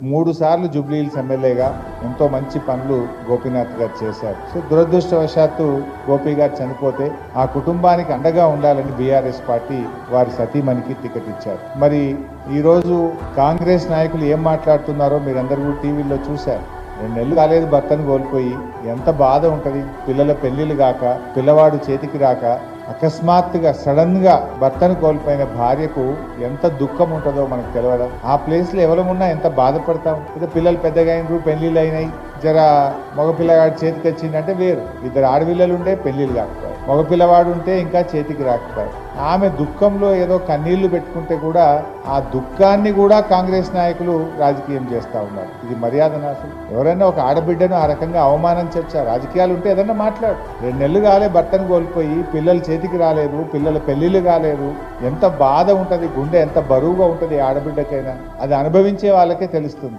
మూడు సార్లు జూబ్లీహిల్స్ ఎమ్మెల్యేగా ఎంతో మంచి పనులు గోపీనాథ్ గారు చేశారు. సో దురదృష్టవశాత్తు గోపి గారు చనిపోతే ఆ కుటుంబానికి అండగా ఉండాలని బీఆర్ఎస్ పార్టీ వారి సతీమణికి టికెట్ ఇచ్చారు. మరి ఈరోజు కాంగ్రెస్ నాయకులు ఏం మాట్లాడుతున్నారో మీరందరూ కూడా టీవీలో చూశారు. రెండు నెలలు కాలేదు భర్తను కోల్పోయి ఎంత బాధ ఉంటుంది? పిల్లల పెళ్ళిళ్ళు కాక పిల్లవాడు చేతికి రాక అకస్మాత్తుగా సడన్గా భర్తను కోల్పోయిన భార్యకు ఎంత దుఃఖం ఉంటుందో మనకు తెలవడం. ఆ ప్లేస్లో ఎవరమున్నా ఎంత బాధపడతాం? ఏదో పిల్లలు పెద్దగా అయినరు పెళ్ళిళ్ళు అయినాయి జర మగ పిల్లగాడి చేతికి వచ్చిందంటే వేరు. ఇద్దరు ఆడపిల్లలు ఉండే పెళ్ళిళ్ళు కాకపోతే మగ పిల్లవాడు ఉంటే ఇంకా చేతికి రాకపోయారు ఆమె దుఃఖంలో ఏదో కన్నీళ్ళు పెట్టుకుంటే కూడా ఆ దుఃఖాన్ని కూడా కాంగ్రెస్ నాయకులు రాజకీయం చేస్తూ ఉన్నారు. ఇది మర్యాద అసలు ఎవరైనా ఒక ఆడబిడ్డను ఆ రకంగా అవమానించచ్చా రాజకీయాలు ఉంటే ఏదన్నా మాట్లాడు. రెండు నెలలు కాలే భర్తను కోల్పోయి పిల్లలు చేతికి రాలేదు పిల్లల పెళ్ళిళ్ళు కాలేదు. ఎంత బాధ ఉంటుంది గుండె ఎంత బరువుగా ఉంటుంది ఆడబిడ్డకైనా. అది అనుభవించే వాళ్ళకే తెలుస్తుంది.